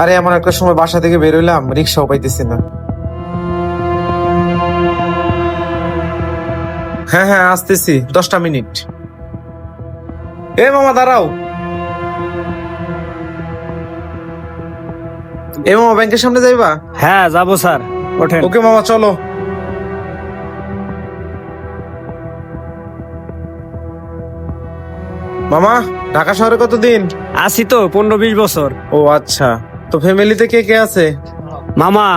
আরে এমন একটা সময় বাসা থেকে বেরোলাম রিক্সাও পাইতেছি না। হ্যাঁ হ্যাঁ আসতেছি দশটা মিনিট। এ মামা দাঁড়াও। এ মামা ব্যাংকের সামনে যাইবা? হ্যাঁ যাব স্যার। ওঠেন। ওকে মামা চলো। মামা ঢাকা শহরে কতদিন? আসি তো পনেরো বিশ বছর। ও আচ্ছা। তো ফ্যামিলিতে কে কে আছে? মামা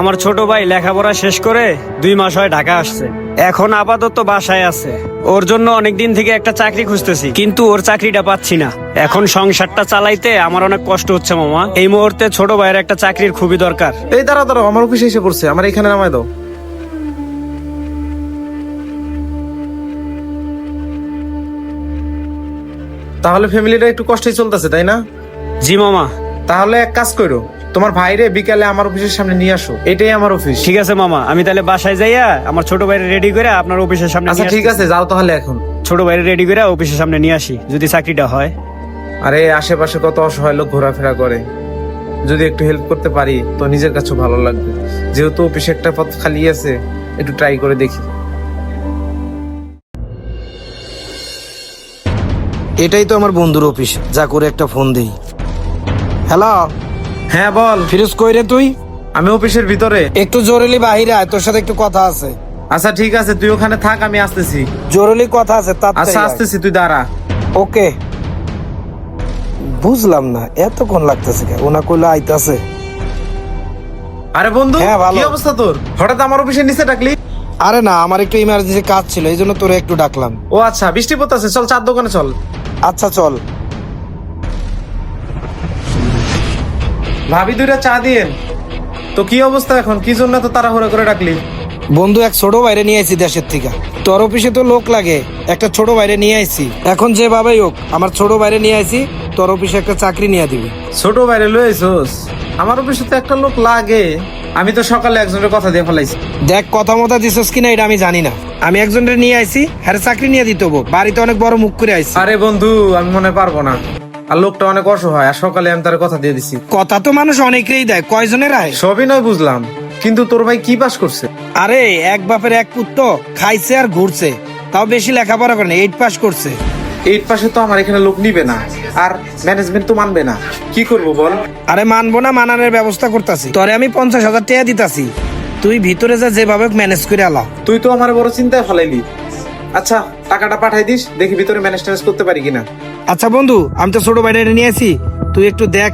আমার ছোট ভাই লেখাপড়া শেষ করে দুই মাস হয় ঢাকা আসছে। এখন আপাতত বাসায় আছে। ওর জন্য অনেক দিন থেকে একটা চাকরি খুঁজতেছি কিন্তু ওর চাকরিটা পাচ্ছি না। এখন সংসারটা চালাইতে আমার অনেক কষ্ট হচ্ছে মামা। এই মুহূর্তে ছোট ভাইয়ের একটা চাকরির খুবই দরকার। এই দাঁড়াও দাঁড়াও আমার অফিসে এসে পড়ছে আমার এখানে নামায় দাও। তাহলে ফ্যামিলিটা একটু কষ্টই চলতেছে তাই না? জি মামা। তাহলে এক কাজ করো তোমার ভাইরে বিকালে আমার অফিসের সামনে নিয়ে আসো এটাই আমার অফিস। ঠিক আছে মামা আমি তাহলে বাসায় যাইয়া আমার ছোট ভাইয়ের রেডি করে আপনার অফিসের সামনে আচ্ছা ঠিক আছে যাও তাহলে এখন। ছোট ভাইয়ের রেডি করে অফিসের সামনে নিয়ে আসি যদি চাকরিটা হয়। আরে আশেপাশে কত অসহায় লোক ঘোরাফেরা করে। যদি একটু হেল্প করতে পারি তো নিজের কাছে ভালো লাগবে। যেহেতু অফিসে একটা পথ খালি আছে একটু ট্রাই করে দেখি। এটাই তো আমার বন্ধুর অফিস যা করে একটা ফোন দেই। হ্যালো হ্যাঁ বল। ফিরোজ কই রে তুই? আমি অফিসের ভিতরে। একটু জরুরি বাহিরে আয় তোর সাথে একটু কথা আছে। আচ্ছা ঠিক আছে তুই ওখানে থাক আমি আসতেছি। জরুরি কথা আছে তাড়াতাড়ি আচ্ছা আয়। আসতেছি তুই দাঁড়া। ওকে। বুঝলাম না এতক্ষণ লাগতেছে কে ওনা কইলো আইতাছে। আরে বন্ধু হ্যাঁ, ভালো। কি অবস্থা তোর? হঠাৎ আমার অফিসের নিচে ডাকলি? আরে না আমার একটু ইমার্জেন্সি কাজ ছিল এই জন্য তোরে একটু ডাকলাম। ও আচ্ছা বৃষ্টি পড়তেছে চল চার দোকানে চল। আচ্ছা চল। ভাবি দুইটা চা দিয়েন তো কি অবস্থা এখন? কি জন্য তো তাড়াহুড়া করে ডাকলি? বন্ধু এক ছোট বাইরে নিয়ে আইছি দেশের থেকে। তোর অফিসে তো লোক লাগে একটা ছোট বাইরে নিয়ে আইছি। এখন যেভাবেই হোক আমার ছোট বাইরে নিয়ে আইছি তোর অফিসে একটা চাকরি নিয়ে দিবি। ছোট বাইরে লয়েছোস আমার অফিসে তো একটা লোক লাগে। আমি তো সকালে একজনের কথা দিয়ে ফেলাইছি। দেখ কথা মতো দিছস কিনা এটা আমি জানি না। আমি একজনের নিয়ে আইছি হ্যাঁ চাকরি নিয়ে দিতে হব। বাড়িতে অনেক বড় মুখ করে আইছি। আরে বন্ধু আমি মনে পারব না। আর লোকটা অনেক অসহায় আর সকালে আমি তার কথা দিয়ে দিছি। কথা তো মানুষ অনেকেই দেয় কয়জনের আয়? সবই নয় বুঝলাম কিন্তু তোর ভাই কি পাস করছে? আরে এক বাপের এক পুত্র খাইছে আর ঘুরছে তাও বেশি লেখাপড়া করে না এইট পাস করছে। এইট পাশে তো আমার এখানে লোক নিবে না আর ম্যানেজমেন্ট তো মানবে না। কি করব বল? আরে মানবো না মানানোর ব্যবস্থা করতেছি। তোরে আমি পঞ্চাশ হাজার টাকা দিতাছি। তুই ভিতরে যা যেভাবে ম্যানেজ করে আলা তুই তো আমার বড় চিন্তায় ফেলাইলি। আচ্ছা টাকাটা পাঠাই দিস, দেখি ভিতরে ম্যানেজ ট্যানেজ করতে পারি কিনা। আচ্ছা বন্ধু, আমি তো ছোট বাইরে নিয়ে আসি। তুই একটু দেখ।